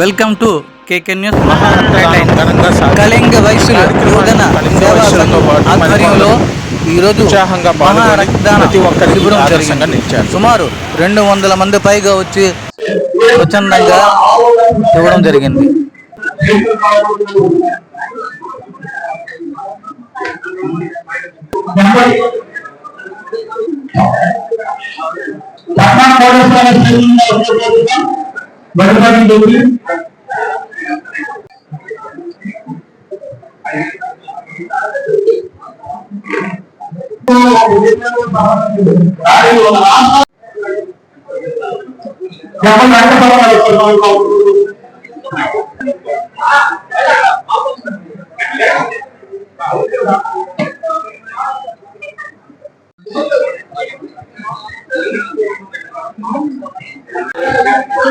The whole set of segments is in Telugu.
Welcome to KK news. Kalinga సంఘం పాటు ఆధ్వర్యంలో ఈరోజు ఉత్సాహంగా పాల్గొని మహారక్తదాన శిబిరం జరిగింది. సుమారు రెండు వందల మంది పైగా వచ్చి స్వచ్ఛందంగా ఇవ్వడం జరిగింది বড়বাড়ি দেখুন যেমন একটা বাবা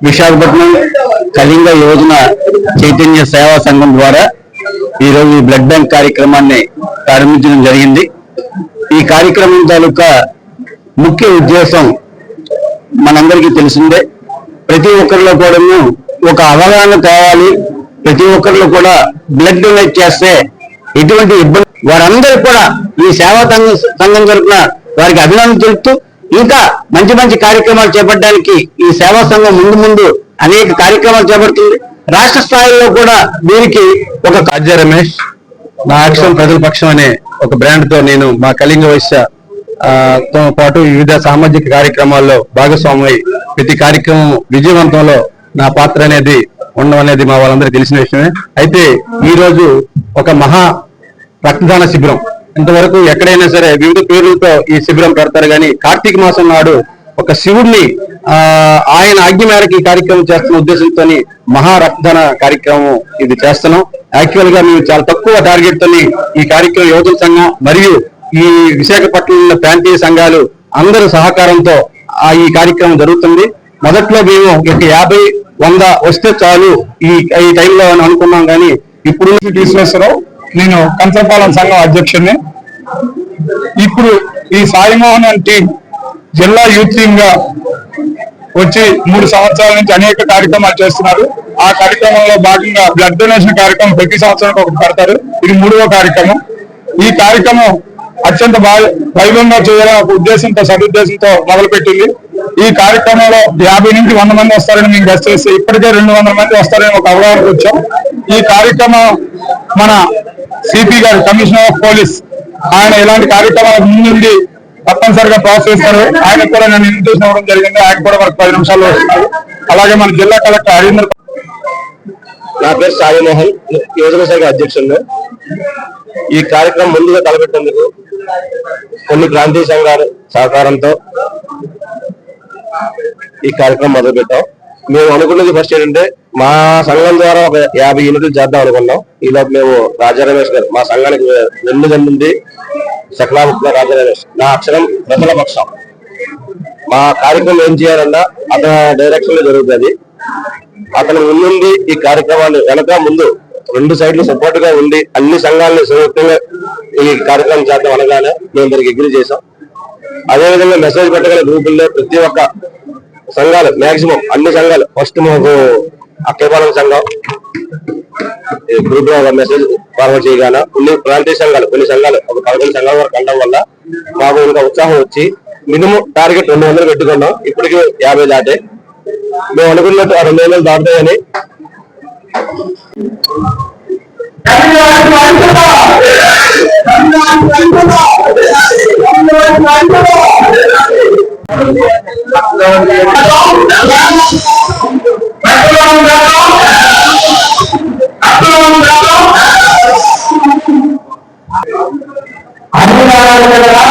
విశాఖపట్నం కళింగ యోజన చైతన్య సేవా సంఘం ద్వారా ఈరోజు ఈ బ్లడ్ బ్యాంక్ కార్యక్రమాన్ని ప్రారంభించడం జరిగింది. ఈ కార్యక్రమం తాలూకా ముఖ్య ఉద్దేశం మనందరికీ తెలిసిందే. ప్రతి ఒక్కరిలో కూడాను ఒక అవగాహన కావాలి ప్రతి ఒక్కరిలో కూడా బ్లడ్ డొనేట్ చేస్తే ఎటువంటి ఇబ్బంది వారందరూ కూడా ఈ సేవా సంఘం సంఘం తరఫున వారికి అభినందన తెలుపుతూ ఇంకా మంచి మంచి కార్యక్రమాలు చేపట్టడానికి ఈ సేవా సంఘం ముందు ముందు అనేక కార్యక్రమాలు చేపడుతుంది. రాష్ట్ర స్థాయిలో కూడా దీనికి ఒక కాజ్య రమేష్ నా అక్షరం ప్రజల పక్షం అనే ఒక బ్రాండ్తో నేను మా కళింగ వైశ్య తో పాటు వివిధ సామాజిక కార్యక్రమాల్లో భాగస్వామి ప్రతి కార్యక్రమం విజయవంతంలో నా పాత్ర అనేది ఉండడం అనేది మా వాళ్ళందరికీ తెలిసిన విషయమే. అయితే ఈ రోజు ఒక మహా రక్తదాన శిబిరం ఇంతవరకు ఎక్కడైనా సరే వివిధ పేర్లతో ఈ శిబిరం పెడతారు. కానీ కార్తీక మాసం నాడు ఒక శివుడిని ఆయన ఆజ్ఞ మేరకు ఈ కార్యక్రమం చేస్తున్న ఉద్దేశంతో మహా రక్తదాన కార్యక్రమం ఇది చేస్తున్నాం. యాక్చువల్గా మేము చాలా తక్కువ టార్గెట్ తోని ఈ కార్యక్రమం యువజన సంఘం మరియు ఈ విశాఖపట్నంలో ప్రాంతీయ సంఘాలు అందరి సహకారంతో ఆ ఈ కార్యక్రమం జరుగుతుంది. మొదట్లో మేము ఒక యాభై వంద వస్తే చాలు ఈ ఈ టైంలో అనుకున్నాం. కానీ ఇప్పుడు విశ్వేశ్వరరావు నేను కంచపాలెం సంఘం అధ్యక్షుడిని. ఇప్పుడు ఈ సాయిమోహన్ అనే టీం జిల్లా యూత్ టీమ్గా వచ్చి మూడు సంవత్సరాల నుంచి అనేక కార్యక్రమాలు చేస్తున్నారు. ఆ కార్యక్రమంలో భాగంగా బ్లడ్ డొనేషన్ కార్యక్రమం ప్రతి సంవత్సరానికి ఒకటి పెడతారు. ఇది మూడవ కార్యక్రమం. ఈ కార్యక్రమం అత్యంత వైభవంగా చేయాలని ఒక ఉద్దేశంతో సదుద్దేశంతో మొదలుపెట్టింది. ఈ కార్యక్రమంలో యాభై నుంచి వంద మంది వస్తారని మేము గెస్ట్ చేస్తే ఇప్పటికే రెండు వందల మంది వస్తారని ఒక అవగాహనకు వచ్చాం. ఈ కార్యక్రమం మన సిపి గారు కమిషనర్ ఆఫ్ పోలీస్. ఆయన ఇలాంటి కార్యక్రమాలకు ముందుండి తప్పనిసరిగా ప్రాసెస్ చేస్తారు ఆయన కూడా నేను ఇన్విటేషన్ ఇవ్వడం జరిగింది. ఆయన కూడా మనకు పది నిమిషాల్లో వస్తున్నారు అలాగే మన జిల్లా కలెక్టర్ హరీంద్ర నా పేరు సాయిమోహన్ యోజన శాఖ అధ్యక్షుడు ఈ కార్యక్రమం ముందుగా తలపెట్టేందుకు కొన్ని ప్రాంతీయ సంఘాల సహకారంతో ఈ కార్యక్రమం మొదలుపెట్టాం. మేము అనుకున్నది ఫస్ట్ ఏంటంటే మా సంఘం ద్వారా ఒక యాభై యూనిట్లు చేద్దాం అనుకున్నాం. ఇలా మేము రాజా రమేష్ గారు మా సంఘానికి రెండు గంటుంది సకలాముఖ రాజా రమేష్ నా అక్షరం ప్రజల పక్షం. మా కార్యక్రమం ఏం చేయాలన్నా అతని డైరెక్షన్లో జరుగుతుంది. అతను ముందుండి ఈ కార్యక్రమాన్ని వెనక ముందు రెండు సైడ్లు సపోర్ట్గా ఉండి అన్ని సంఘాలను సంయుక్తంగా ఈ కార్యక్రమం చేద్దాం అనగానే మేము దానికి అగ్రి చేసాం అదే విధంగా మెసేజ్ పెట్టగల గ్రూపుల్లో ప్రతి ఒక్క సంఘాలు మాక్సిమం అన్ని సంఘాలు. ఫస్ట్ మాకు అక్కపాలెం సంఘం. గ్రూప్లో ఒక మెసేజ్ ఫార్వర్డ్ చేయగానే కొన్ని ప్రాంతీయ సంఘాలు కొన్ని సంఘాలు ఒక పదకొండు సంఘాల వరకు అనడం వల్ల మాకు ఇంకా ఉత్సాహం వచ్చి మినిమం టార్గెట్ రెండు వందలు పెట్టుకున్నాం. ఇప్పటికి యాభై దాటే. మేము అనుకున్నట్టు ఆ రెండు వందలు దాటుతాయని. அருளாளர்களா